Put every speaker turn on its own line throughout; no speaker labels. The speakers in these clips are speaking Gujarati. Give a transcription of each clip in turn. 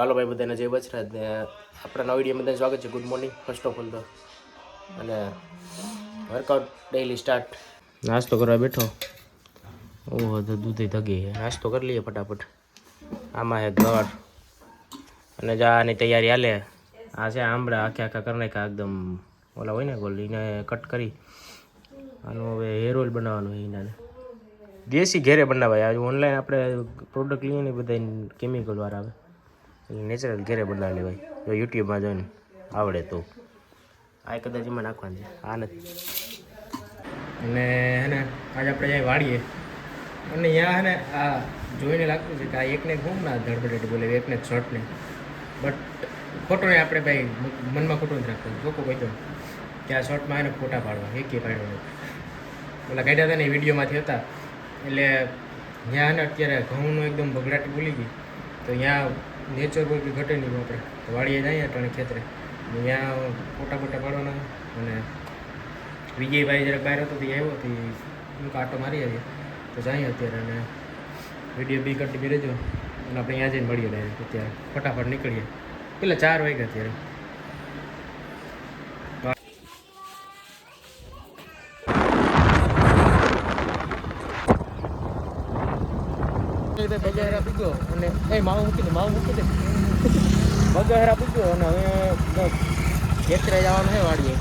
હાલો ભાઈ, બધાને જય બચરાજ ને આપણા નવા વીડિયો બધાને સ્વાગત છે. Good morning first of all તો. અને વર્કઆઉટ ડેઈલી સ્ટાર્ટ નાસ્તો કરવા બેઠો. ઓહો, તો દૂધે ધગી નાસ્તો કરી લઈએ ફટાફટ. આમાં એક ઘર. અને જાની તૈયારી હાલે. આ છે આંબળા આખે આખા કરી નાખ્યા એકદમ. ઓલા હોય ને ગોલ એને કટ કરી. આનું હવે હેર ઓઇલ બનાવવાનું એનાને. દેશી ઘેરે બનાવાય. ઓનલાઈન આપણે પ્રોડક્ટ લઈએ ને બધા કેમિકલ વાળા આવે. એટલે નેચરલ ઘેરે બનાવી લેવાય જો યુટ્યુબમાં જોઈને આવડે તો. આ કદાચ એમાં નાખવાનું. છે આ નથી. અને હે ને આજે આપણે જાય વાળીએ. અને અહીંયા હે ને આ જોઈને લાગતું છે કે આ એકને ઘૂમ ના ધડબડેટ બોલે એકને શર્ટ ને બટ ખોટો નહીં આપણે ભાઈ મનમાં ખોટું નથી રાખતું જોકો કહી દો કે આ શોર્ટમાં એને ફોટા પાડવા એકે પાડવા ઓલા કાઢ્યા હતા ને એ વિડીયોમાંથી હતા. એટલે ત્યાં ને અત્યારે ઘઉંનું એકદમ બગડાટ બોલી ગઈ. તો ત્યાં નેચર કોઈ બી ઘટે નહીં આપણે વાડીએ જઈએ અટાણે ખેતરે. ત્યાં ફોટા ફોટા પાડવાના અને વિજયભાઈ જરાક બહાર હતો તે આવ્યો હતી હું કાંટો મારી આવીએ તો જઈએ અત્યારે અને વીડિયો બી બી રહેજો. અને આપણે ત્યાં જઈને મળીએ ડાયરેક્ટ અત્યારે. ફટાફટ નીકળીએ. પેલા ચાર વાગ્યા અત્યારે. એ માવું મૂકી દે માવું મૂકી દે. બગહેરા પૂછ્યો અને હવે ખેતરે જવાનું છે વાડીએ.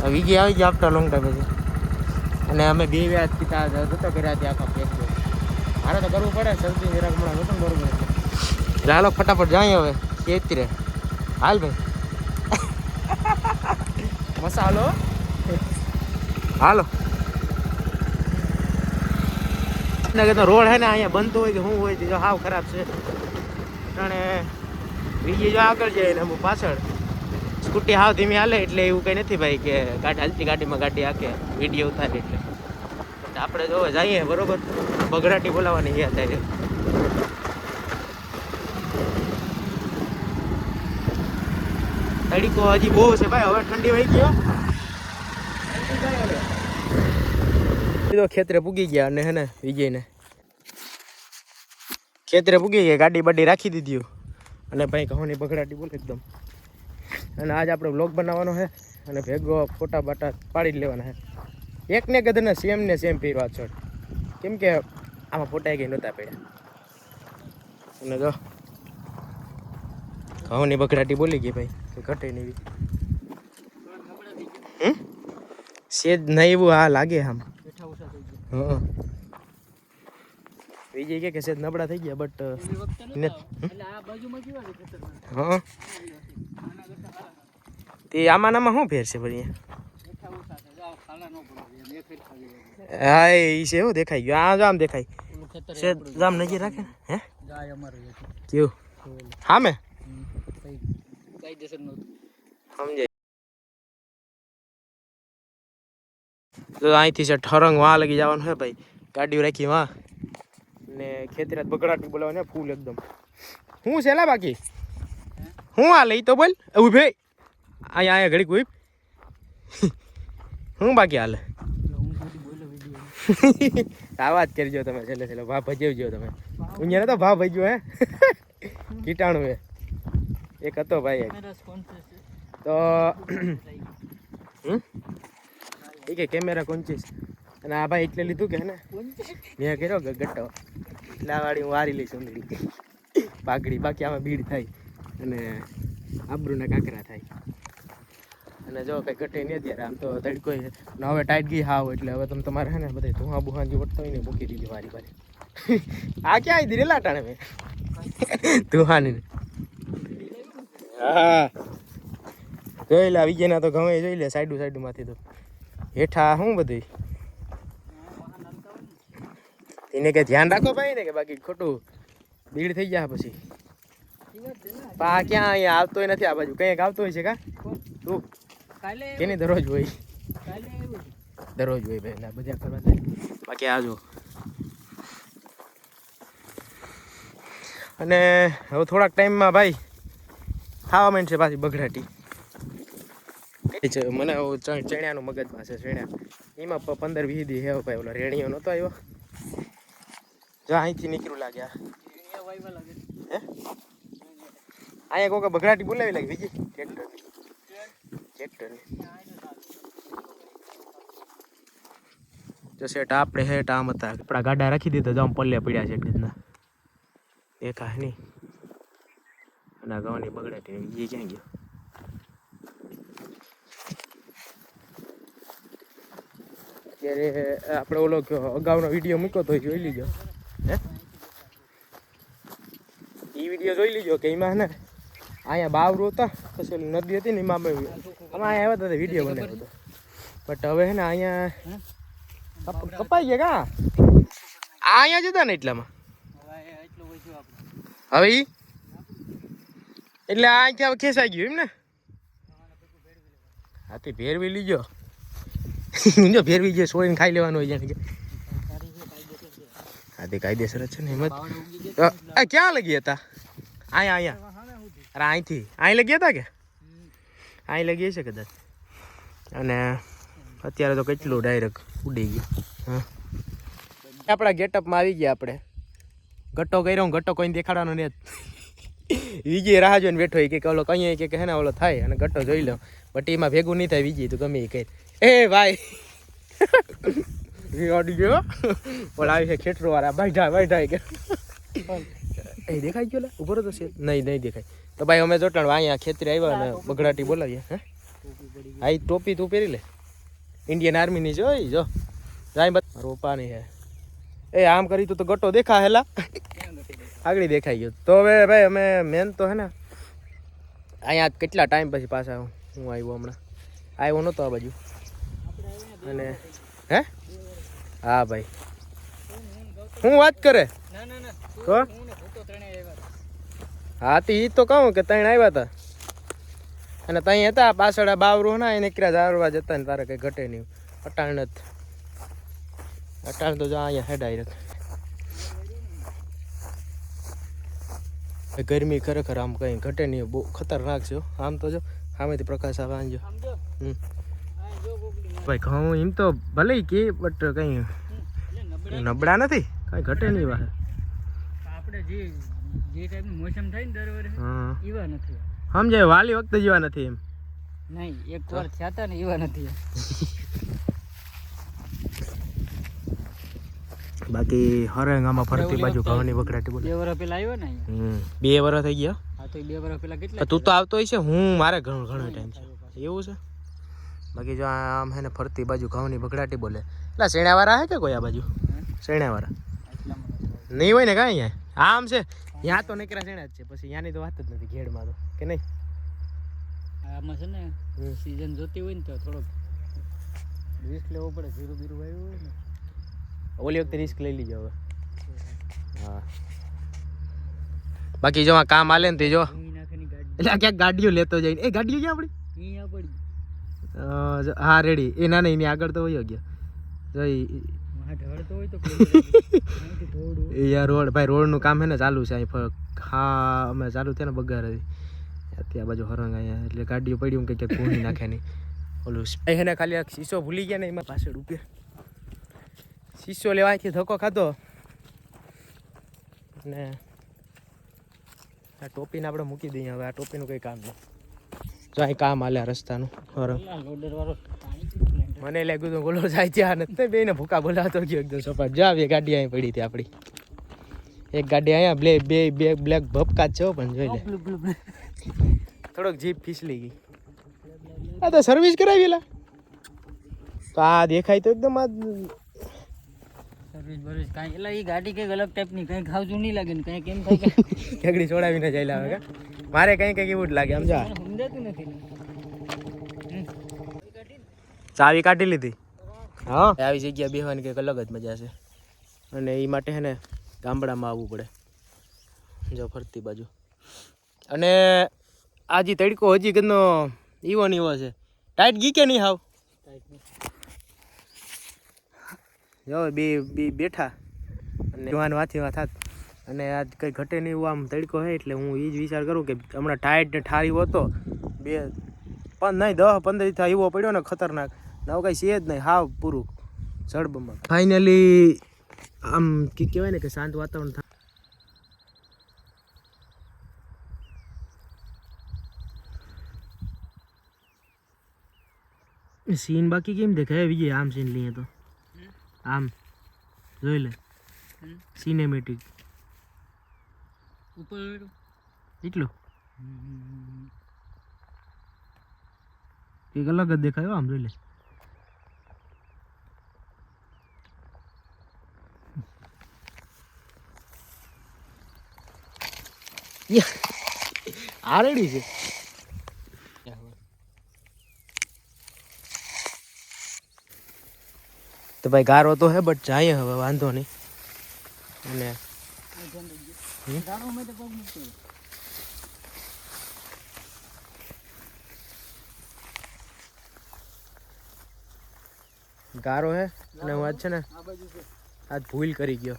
હવે વિજય આવી ગયા આપતા લોંગ ટાઈમ પછી. અને અમે બે વ્યાજ પિતા જતો કર્યા ત્યાં આખા પેક મારે તો કરવું પડે શરદી જરાક હમણાં નહોતું કરવું બરોબર. એટલે હાલો ફટાફટ જાય હવે ખેતરે હાલ ભાઈ. મસાલો? હાલો. ને કે રોડ હે ને, અહીંયા બનતો હોય કે શું હોય તો હાવ ખરાબ છે. અને બીજી જો આગળ જાય ને અમુક પાછળ, સ્કૂટી હાવ ધીમી હાલે એટલે એવું કંઈ નથી ભાઈ કે ગાડી હાલતી ગાડીમાં ગાડી આકે વીડિયો ઉતારે એટલે. આપણે જો જઈએ બરોબર, બગડાટી બોલાવવાની યાદ થાય તડીકો હજી બહુ છે ભાઈ, હવે ઠંડી વહી ગયો ખેતરે પૂગી ગયા અને હે ને, વિજયને. ખેતરે પૂગી ગયા ગાડી બાડી રાખી દીધી અને ભાઈ કહોની બગડાટી બોલે એકદમ. અને આજ આપણે બ્લોગ બનાવવાનો છે અને ભેગો ફોટા બાટા પાડી જ લેવાના છે. એકને ગધને સેમ ને સેમ પહેરવા છોડ કેમ કે આમાં ફોટા કંઈ નહોતા પડ્યા. અને જો ઘઉંની બગડાટી બોલી ગઈ ભાઈ કે ઘટે નહીં સેજ નહીં એવું હા લાગે આમ. હા વિજય કે કે સેજ નબળા થઈ ગયા બટ હા? તે આમાં નામાં શું ફેર છે ભાઈ હા, એ છે એવું દેખાઈ ગયું. આ જામ દેખાય. છે આમ નજીક રાખે? હે? કેવું? હા મેં સમજાય. તો અહીંથી છે ઠરંગ, વાં લગી જવાનું હે ભાઈ. ગાડીઓ રાખી, વાં. ને ખેતરાત બગડાટું બોલાવવાનું ને ફૂલ એકદમ. હું છે લા બાકી? હું આ લઈ તો બોલ. ઉભે. અહીંયા અહીંયા ઘડીક ઉભ. હું બાકી હાલે? આ વાત કરજો તમે છેલ્લે છેલ્લે. ભા ભજવજો તમે. અહીંયા તો ભા ભજ્યો, હે? કીટાણું હે. એક હતો ભાઈ એક. તો? એ કે કેમેરા કોંચીસ અને આ ભાઈ એટલે લીધું કે ને? મેં કર્યો ગટ્ટો એટલે વાળી હું વારી લઈશ ઊંધડી પાકડી બાકી આમાં ભીડ થાય. અને આબરૂના કાંકરા થાય. અને જો કઈ ઘટે નહીં અત્યારે, આમ તો તડકો. હવે ટાઈટ ગઈ હાવ એટલે હવે તમે તમારે હે ને બધા ધુઆ બુહા જે વટતો હોય ને મૂકી દીધી વારી વારી આ ક્યાં આવી દીધી લાટાણે મેં? ધુહાની હા. જોઈ લે વિજયના તો ગમે જોઈ લે સાઈડુ સાઈડુ માંથી તો. હેઠા શું બધું એને કે ધ્યાન રાખો ભાઈ ને કે બાકી ખોટું ભીડ થઈ જાય પછી. પા ક્યાં અહીંયા આવતો નથી આ બાજુ? કંઈક આવતો હોય છે કા? તું. કેની દરરોજ હોય? દરરોજ હોય ભાઈ, ના બધા કરવા જાય. બાકી આજો અને હવે થોડાક ટાઈમમાં ભાઈ ખાવા માંડશે પાછી બગડાટી. મને ચણ્યાનું મગજમાં છે, ચણ્યા. એમાં પંદર વીસ દી હે ભાઈ, ઓલો રેણીઓ નહોતો આવ્યો. જો અહીંથી નીકળું લાગ્યા અહીંયા કોકે બગડાટી બોલાવી લાગી બીજી? ટ્રેક્ટર ટ્રેક્ટર જો સેટ આપણે હેઠ આમ હતા. આપણા ગાડા રાખી દીધા તો આમ પલ્લે પડ્યા છે રીતના. દેખાય નહીં. અને આ ગવાની બગડાટી એ ક્યાં ગયો? અત્યારે આપણે ઓલો અગાઉનો વીડિયો મૂક્યો તો જોઈ લીધો. એ વીડિયો જોઈ લીજો કે એમાં ને, અહીંયા બાવરું હતા પછી નદી હતી ને એમાં અમે અમે અહીંયા આવ્યા હતા વીડિયો બનાવ્યો હતો બટ હવે હે ને અહીંયા કપ- કપાઈ ગયા કા? અહીંયા જ હતા ને એટલામાં? હવે ઈ? એટલે આ અહીંથી હવે ખેંચાઈ ગયું એમ ને? હા તે ભેરવી લીજો. ભેરવી ગયો સોળીને ખાઈ લેવાનું હોય જાણે કે તે કાયદેસર છે ને હિંમત. જ ક્યાં લગી હતા? અહીંયા અહીંયા અરે અહીંથી અહીં લગી હતા કે? અહીં લગી છે કદાચ. અને અત્યારે તો કેટલું ડાયરેક્ટ ઉડી ગયું. હા. આપણા ગેટઅપમાં આવી ગયા આપણે. ગટ્ટો કર્યો ગટ્ટો કોઈને દેખાડવાનો ને વિજય રાહ જોઈને બેઠો કે ઓલો કહીએ કે હે ને ઓલો થાય અને ગટ્ટો જોઈ લો. બટ એમાં ભેગું નહીં થાય, વિજય તો ગમે એ કહે એ ભાઈ. એ ગયો પણ આવી છે ખેતરો વાળા બાઈઢા બાઈઢા કે. એ દેખાઈ ગયો લે? ઊભો તો છે. નહીં નહીં દેખાય. તો ભાઈ અમે જોટાણ અહીંયા ખેતરે આવ્યા અને બગડાટી બોલાવીએ હે? આ ટોપી તું પહેરી લે. ઇન્ડિયન આર્મીની જો. જો જાય રોપાની હે એ આમ કરી તું તો ગટ્ટો દેખા હેલા. આગળ દેખાઈ ગયો. તો હવે ભાઈ અમે મેન તો હે ને અહીંયા કેટલા ટાઈમ પછી પાછા હું આવ્યો હમણાં? આવ્યો નહોતો આ બાજુ. અને હે? હા ભાઈ. હું વાત કરે? તો? હા તો એ તો કહું કે ત્રણ આવ્યા હતા અને ત્યાં હતા પાછળ બાવરું ના એને નીકળ્યા જારવા જતા ને તારે કઈ ઘટે નહીં. અટાણ જ. અટાણ તો જો અહીંયા હેડ આવી ગરમી ખરેખર આમ કઈ ઘટે નહીં બહુ ખતરનાક છે હો. આમ તો જો સામેથી પ્રકાશ આવે આંજો હમ. ભાઈ ઘઉં એમ તો ભલે કે બટ કઈ નબળા નથી? કઈ ઘટે નહીં વાહ.
આપણે જે જે ટાઈપનું મોસમ થાય ને દર વર્ષે એવા નથી.
સમજાય વાલી વખતે જેવા નથી એમ.
નહીં એક વાર થયા હતા ને એવા નથી
બાકી હરંગામાં ફરતી બાજુ ઘઉંની બકરાટી બોલે.
બે વર્ષ પેલા આવ્યો ને
બે વર્ષ થઈ ગયા?
હા તો બે વર્ષ પેલા કેટલા
તું તો આવતો હશે છે હું મારે ઘણો ઘણો ટાઈમ છે. એવું છે? બાકી જો આમ હે ને ફરતી બાજુ ઘઉંની બગડાટી બોલે. એટલે શેણાવાળા હે કે કોઈ આ બાજુ? શેણાવાળા. નહીં હોય ને કાંઈ અહીંયા? આમ છે. ત્યાં તો નીકળ્યા શેણા જ છે. પછી ત્યાંની તો વાત જ નથી ઘેડમાં તો. કે નહીં?
આમાં છે ને સિઝન જોતી હોય ને તો થોડોક રિસ્ક લેવો પડે. જીરું બીરું આવ્યું હોય ને.
ઓલી વખતે રિસ્ક લઈ લીજો હવે. હા. બાકી જો કામ હાલે ને તે જો. એટલે ક્યાંક ગાડીઓ લેતો જઈને એ ગાડીઓ ક્યાં આપણી
અહીંયા પડી.
હા રેડી એ ના નહીં એની આગળ તો વયો ગયો યાર રોડ ભાઈ રોડનું કામ હે ને ચાલુ છે અહીં હા અમે ચાલુ થયા ને બગાર ત્યાં બાજુ હરંગ અહીંયા એટલે ગાડીઓ પડી કે ક્યાંક ભૂણી નાખે નહીં. ઓલું અહીં ને ખાલી શીશો ભૂલી ગયા ને એમાં પાછળ રૂપિયા શીશો લેવા અહીંથી ધક્કો ખાધો. અને આ ટોપીને આપણે મૂકી દઈએ હવે આ ટોપીનું કંઈ કામ નહીં. જો અહીં કામ આલે રસ્તાનું. મને લાગ્યું તો ગોલો જાય ત્યાં નથી બેને ભૂકા બોલાતો ગયો એકદમ સપાટ. જો આવી ગાડી અહીં પડી હતી આપણી. એક ગાડી અહીંયા બ્લે બે બે બ્લેક ભપકા છે પણ જોઈ લે. થોડોક જીપ ફીસલી ગઈ. આ તો સર્વિસ કરાવેલા તો આ દેખાય તો એકદમ આ
સર્વિસ બર્વિસ કાંઈ એટલે એ ગાડી કંઈક અલગ ટાઈપની કંઈક ખાવતું નહીં લાગે ને કંઈક એમ થાય કે
છોડાવીને જાય લાવે કા? મારે કંઈ કંઈક એવું જ લાગે આમ જા.
મને સમજાતું નથી.
ચાવી કાઢી લીધી. હા? આવી જગ્યા બેહવાની કંઈક અલગ જ મજા છે. અને એ માટે છે ને ગામડામાં આવવું પડે. જો ફરતી બાજુ. અને આ જે તડકો હજી કદનો ઈવો ને છે. ટાઈટ ગી કે નહીં હાવ? જો, બે બે બેઠા. અને જોવાનું વાંચીમાં થાત અને આજ કંઈ ઘટે નહીં એવું આમ તડકો હોય એટલે હું એ જ વિચાર કરું કે હમણાં ટાયર્ડ ને ઠાર્યો હતો બે પણ નહીં દસ પંદર થાય એવો પડ્યો ને ખતરનાક. નવું કાંઈ છે જ નહીં, હાવ પૂરું. જડબમાં ફાઇનલી આમ કે કહેવાય ને કે શાંત વાતાવરણ થાય સીન બાકી કેમ દેખાય? है આમ સીન લઈએ તો. આમ જોઈ લે. સિનેમેટિક
ઉપર
એટલું? એક અલગ જ દેખાયો આમ જોઈ લે. આરડી છે. તો ભાઈ ગારો તો હે બટ જાય હવે, વાંધો નહીં. અને
ગારો
હે, અને હું આજ છે ને આજ ભૂલ કરી ગયો.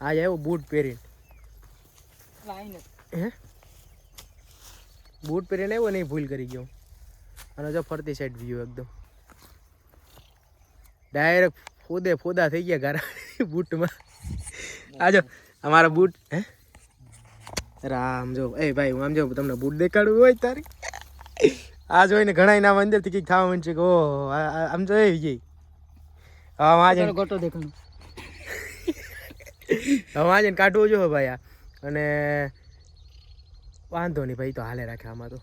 આજ આવ્યો બૂટ પહેરીને. હે? બૂટ પહેરીને આવ્યો નહીં ભૂલ કરી ગયો. અને જો ફરતી સાઈડ વ્યૂ એકદમ. ડાયરેક્ટ ફોદે ફોદા થઈ ગયા ગારા બૂટમાં. આજો અમારા બૂટ હે? રામ જો એ ભાઈ હું આમ જો તમને બૂટ દેખાડવું હોય તારી? આ જોઈને ઘણા ના અંદરથી કંઈક થવા માંડશે કે ઓહો આમ જો એ વિજય હા આજે
ગોટો દેખાણો
હવે આજે કાઢવું જો ભાઈ આ. અને વાંધો નહીં ભાઈ તો હાલે રાખે આમાં તો.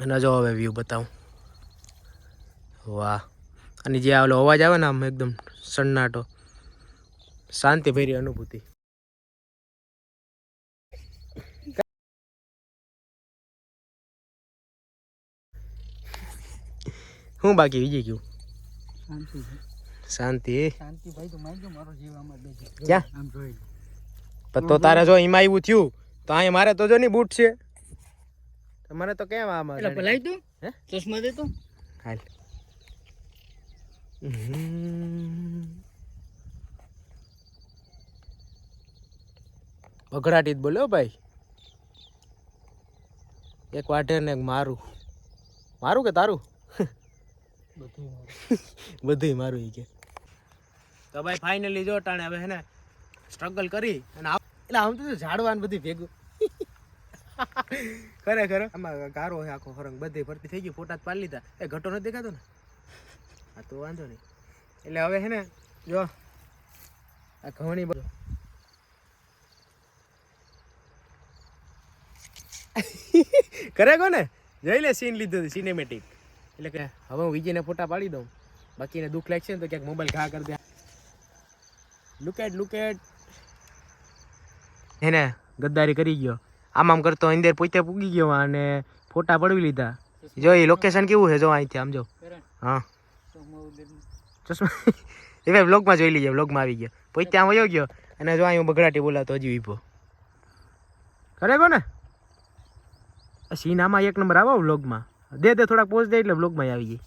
અને જો હવે વ્યૂ બતાવું. વાહ. અને જે ઓલો અવાજ આવે ને આમ એકદમ સન્નાટો. શાંતિભરી અનુભૂતિ. હું બાકી બીજી ગયું
શાંતિ
શાંતિ
શાંતિ. ભાઈ તો મારી ગયો મારો જીવ આમાં બેસી
ક્યાં?
આમ જોઈ
તો તારે જો એમાં આવ્યું થયું તો અહીંયા મારે તો જો નહીં બૂટ છે. તમારે તો કેમ આમાં
એટલે ભલાઈ તું
હે?
ચશ્મા દે તો?
હાલ. હમ. જ બોલ્યો ભાઈ. એક વાઢે ને મારું. મારું કે તારું?
બધું
મારું. કે. તો ભાઈ ફાઇનલી જો ટાણે હવે હે ને સ્ટ્રગલ કરી અને એટલે આમ તો ઝાડવાન બધી ભેગું ખરેખર આમાં ગારો છે આખો હરંગ, બધી ભરતી થઈ ગઈ, ફોટા પાડી લીધા. એ ઘટો નથી દેખાતો ને? હા, તો વાંધો નહીં. એટલે હવે હે ને, જો, આ ઘઉંની બધું કરે કોને જોઈ લે સીન લીધું સિનેમેટિક એટલે કે હવે હું વિજયને ફોટા પાડી દઉં. બાકીને દુઃખ લાગશે ને તો ક્યાંક મોબાઈલ ઘા કરી દે. લુકેટ લુકેટ લુક એને ગદ્દારી કરી ગયો. આમ આમ કરતો અંદર પોતે પૂગી ગયો અને ફોટા પડવી લીધા. જો એ લોકેશન કેવું છે? જો અહીંથી આમ જો. હા.
ચશ્મા
એ ભાઈ વ્લોગમાં જોઈ લઈએ બ્લોગમાં આવી ગયો. પોતે આમ વયો ગયો અને જો અહીં બગડાટી બોલાતો હજી કરે કોને? આ સીન આમાં એક નંબર આવો બ્લોગમાં દે દે થોડાક પોઝ દે એટલે બ્લોગમાં આવી જાય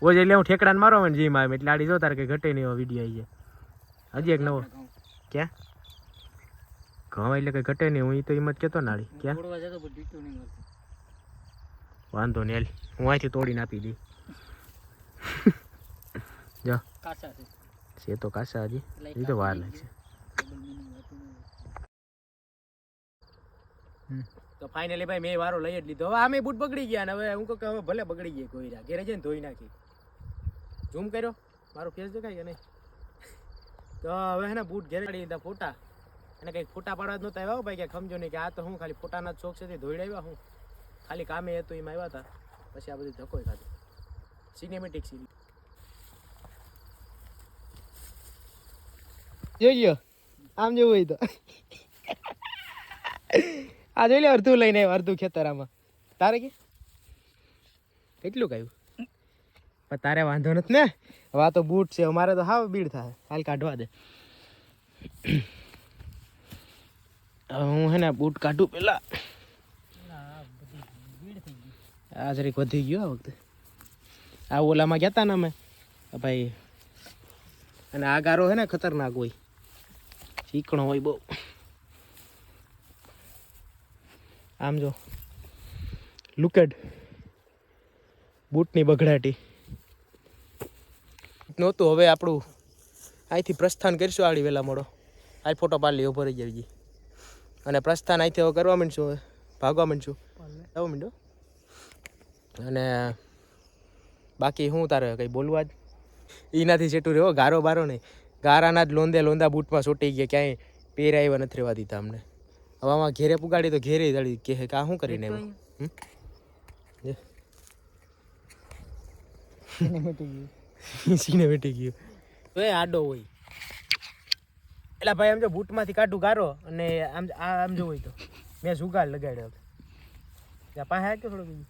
પોઝ એટલે હું ઠેકડાને મારો ને જીમ આવે એટલે આડી જો તારે કે ઘટે નહીં એવો વીડિયો આવી જાય હજી એક નવો. ક્યાં? ઘઉં એટલે કંઈ ઘટે નહીં. હું તો એમ જ કહેતો નાળી ક્યાં. વાંધો નહીં હું અહીંથી તોડીને આપી દઈ. જો.
છે.
તો કાસા હજી. એ તો વાર લાગશે. તો ફાઇનલી ભાઈ મેં વારો લઈ જ લીધો. હવે આમે બૂટ બગડી ગયા ને હવે હું કહું કે હવે ભલે બગડી ગયા કોઈ રહ્યા ઘેરે જઈને ધોઈ નાખી. ઝૂમ કર્યો? મારો ફેસ દેખાય કે નહીં? તો હવે હે ને બૂટ ઘેરે લીધા ફોટા. અને કંઈક ફોટા પાડવા જ નહોતા આવ્યા ભાઈ, કે સમજો નહીં કે આ તો હું ખાલી ફોટાના જ શોખ છે તે ધોઈડાવ્યા હું. ખાલી કામે હતું એમાં આવ્યા હતા. પછી આ બધું ધકોઈ ખાધું. સિનેમેટિક સીન જોઈ ગયો આમ જેવું હોય તો. આ જોઈ લે અડધું લઈને આવ્યો, અડધું ખેતર આમાં તારે કે? કેટલું કહ્યું પણ તારે વાંધો નથી ને. હવે આ તો બૂટ છે, અમારે તો હાવ બીડ થાય. હાલ કાઢવા દે. હું હે ને બૂટ કાઢું પેલા.
આ
જરીક વધી ગયો આ વખતે. આ ઓલામાં ગયા હતા ને અમે? ભાઈ, અને આ ગારો હે ને ખતરનાક હોય. ચીકણો હોય બહુ. આમ જો. લુકેડ બૂટની બગડાટી. નહોતું, હવે આપણું અહીંથી પ્રસ્થાન કરીશું, આડી વહેલા મોડો. આ ફોટો પાડી ઊભો રહી જાય અને પ્રસ્થાન અહીંથી હવે કરવા માંડશું ભાગવા માંડશું. જવું મીંડો. અને બાકી શું તારે કંઈ બોલવા જ? એનાથી છેટું રહ્યો ગારો બારો નહીં. ગારાના જ લોંદે લોંદા બૂટમાં છૂટી ગયા ક્યાંય પહેર્યા એવા નથી રહેવા દીધા અમને. હવે આમાં ઘેરે પુગાડી તો ઘેરે દળી કે કા શું કરીને આવ્યો? જે. સીને વેટી ગયું. તો આડો હોય. એટલે ભાઈ, આમ જો બૂટમાંથી કાઢું ગારો અને આમ આમ જો હોય તો. મેં જુગાડ લગાડ્યો ત્યાં પાસે આ થોડો બીજું?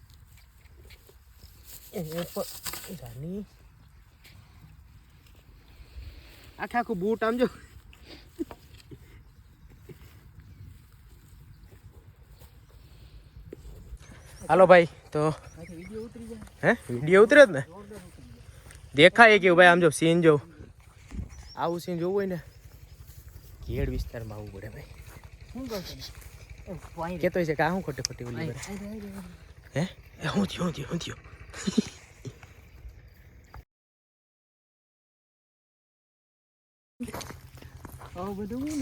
આખે આખું બૂટ આમ જો. હાલો ભાઈ, તો હે? વીડિયો ઉતરે જ ને? દેખાય કેવું ભાઈ, આમ જો સીન જો આવું સીન જોવું હોય ને ઘેડ વિસ્તારમાં આવવું પડે ભાઈ.
શું કહો છો?
કેતો છે કે આ શું ખોટી ખોટી ઓલી કરે? હે? હું થયો હું થયો હું થયો.
આવું બધું હું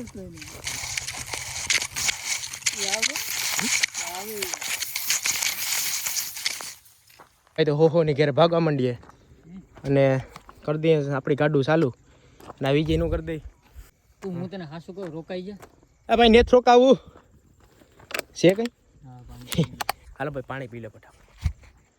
તો હો? હો ની ઘેરે ભાગવા માંડીએ. અને કરી દઈએ આપણી ગાડું ચાલુ. ના વિજયનું કરી દઈ
તું હું તને હાસુ કહું રોકાઈ જા.
આ ભાઈ નેથ રોકાવું. છે કઈ? હાલો ભાઈ પાણી પી લે ફટાફટ.